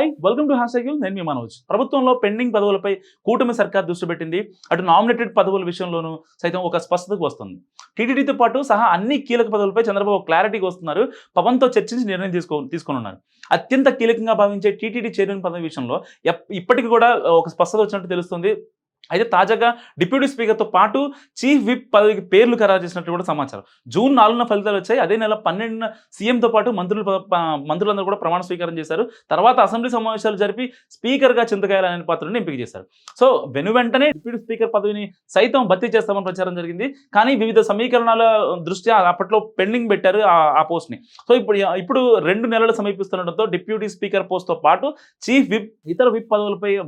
Hi welcome to hash నేను మీ మనోజ్. ప్రభుత్వంలో pending పదవులపై కూటమి సర్కార్ దృష్టి పెట్టింది. అటు నామినేటెడ్ పదవుల విషయంలోనూ సైతం ఒక స్పష్టతకు వస్తుంది. టీటీడీతో పాటు సహా అన్ని కీలక పదవులపై చంద్రబాబు క్లారిటీకి వస్తున్నారు. పవన్తో చర్చించి నిర్ణయం తీసుకో తీసుకొని అత్యంత కీలకంగా భావించే టీటీడీ చైర్మన్ పదవి విషయంలో ఎప్- ఇప్పటికి కూడా ఒక స్పష్టత వచ్చినట్టు తెలుస్తుంది. అయితే తాజాగా డిప్యూటీ స్పీకర్తో పాటు చీఫ్ విప్ పదవికి పేర్లు ఖరారు చేసినట్టు కూడా సమాచారం. జూన్ నాలుగున ఫలితాలు వచ్చాయి. అదే నెల పన్నెండున సీఎంతో పాటు మంత్రులు మంత్రులందరూ కూడా ప్రమాణ స్వీకారం చేశారు. తర్వాత అసెంబ్లీ సమావేశాలు జరిపి స్పీకర్గా చింతకాయల అనే పాత్రని ఎంపిక చేశారు. సో వెను వెంటనే డిప్యూటీ స్పీకర్ పదవిని సైతం భర్తీ చేస్తామని ప్రచారం జరిగింది. కానీ వివిధ సమీకరణాల దృష్ట్యా అప్పట్లో పెండింగ్ పెట్టారు ఆ- ఆ పోస్ట్ని. సో ఇప్పుడు ఇప్పుడు రెండు నెలలు సమీపిస్తుండటంతో డిప్యూటీ స్పీకర్ పోస్ట్తో పాటు చీఫ్ విప్ ఇతర విప్ పదవులపై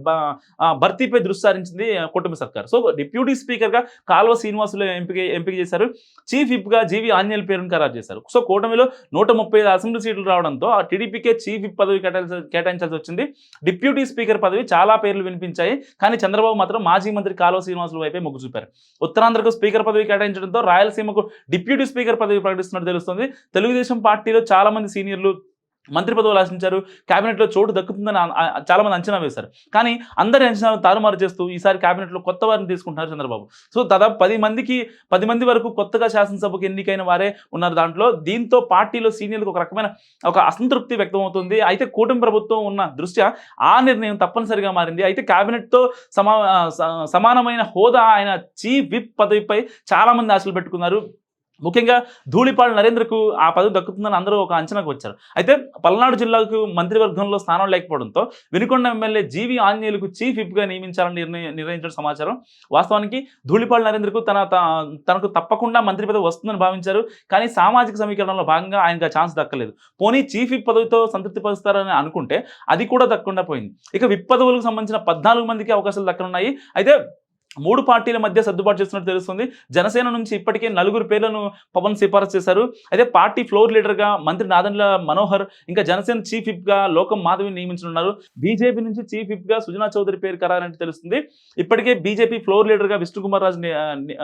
భర్తీపై దృష్టి సారించింది కూటమి సర్కార్. సో డిప్యూటీ స్పీకర్గా కాల్వ శ్రీనివాసులు ఎంపిక ఎంపిక చేశారు. చీఫ్ విప్గా జీవి ఆంజనేయుల పేరును ఖరారు చేశారు. సో కూటమిలో నూట ముప్పై ఐదు అసెంబ్లీ సీట్లు రావడంతో ఆ టీడీపీకే చీఫ్ విప్ పదవి కేటాయించాల్సి కేటాయించాల్సి వచ్చింది. డిప్యూటీ స్పీకర్ పదవి చాలా పేర్లు వినిపించాయి. కానీ చంద్రబాబు మాత్రం మాజీ మంత్రి కాల్వ శ్రీనివాసుల వైపే మొగ్గు చూపారు. ఉత్తరాంధ్రకు స్పీకర్ పదవి కేటాయించడంతో రాయలసీమకు డిప్యూటీ స్పీకర్ పదవి ప్రకటిస్తున్నట్టు తెలుస్తుంది. తెలుగుదేశం పార్టీలో చాలా మంది సీనియర్లు మంత్రి పదవులు ఆశించారు కేబినెట్లో చోటు దక్కుతుందని చాలామంది అంచనా వేశారు. కానీ అందరి అంచనాలు తారుమారు చేస్తూ ఈసారి కేబినెట్లో కొత్త వారిని తీసుకుంటున్నారు చంద్రబాబు. సో దాదాపు పది మందికి పది మంది వరకు కొత్తగా శాసనసభకు ఎన్నికైన వారే ఉన్నారు దాంట్లో. దీంతో పార్టీలో సీనియర్లకు ఒక రకమైన ఒక అసంతృప్తి వ్యక్తమవుతుంది. అయితే కూటమి ప్రభుత్వం ఉన్న దృష్ట్యా ఆ నిర్ణయం తప్పనిసరిగా మారింది. అయితే కేబినెట్తో సమా స- సమానమైన హోదా ఆయన చీఫ్ విప్ పదవిపై చాలామంది ఆశలు పెట్టుకున్నారు. ముఖ్యంగా ధూళిపాడు నరేంద్రకు ఆ పదవి దక్కుతుందని అందరూ ఒక అంచనాకు వచ్చారు. అయితే పల్నాడు జిల్లాకు మంత్రివర్గంలో స్థానం లేకపోవడంతో వినుకొండ ఎమ్మెల్యే జీవి ఆంజనేయులకు చీఫ్ విప్గా నియమించాలని నిర్ణయం నిర్ణయించిన సమాచారం వాస్తవానికి ధూళిపాడు నరేంద్రకు తన త- తనకు తప్పకుండా మంత్రి పదవి వస్తుందని భావించారు. కానీ సామాజిక సమీకరణలో భాగంగా ఆయనకు ఆ ఛాన్స్ దక్కలేదు. పోనీ చీఫ్ విప్ పదవితో సంతృప్తి పరుస్తారని అనుకుంటే అది కూడా దక్కకుండా పోయింది. ఇక విప్ పదవులకు సంబంధించిన పద్నాలుగు మందికి అవకాశాలు దక్కనున్నాయి. అయితే మూడు పార్టీల మధ్య సర్దుబాటు చేస్తున్నట్టు తెలుస్తుంది. జనసేన నుంచి ఇప్పటికే నలుగురు పేర్లను పవన్ సిఫారసు చేశారు. అయితే పార్టీ ఫ్లోర్ లీడర్గా మంత్రి నాదన్ల మనోహర్ ఇంకా జనసేన చీఫ్ విప్గా లోకం మాధవిని నియమించనున్నారు. బీజేపీ నుంచి చీఫ్ విప్గా సుజనా చౌదరి పేరు ఖరారంటే తెలుస్తుంది. ఇప్పటికే బీజేపీ ఫ్లోర్ లీడర్గా విష్ణుకుమార్ రాజు ని-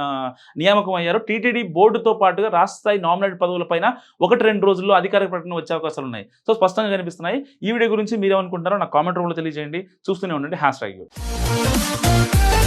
నియామకం అయ్యారు టీటీడీ బోర్డుతో పాటుగా రాష్ట్ర స్థాయి నామినేట్ పదవులపైన ఒకటి రెండు రోజుల్లో అధికారిక ప్రకటన వచ్చే అవకాశాలు ఉన్నాయి. సో స్పష్టంగా కనిపిస్తున్నాయి. ఈ వీడియో గురించి మీరేమనుకుంటారో నాకు కామెంట్ రూమ్లో తెలియజేయండి. చూస్తూనే ఉండండి. Hash tag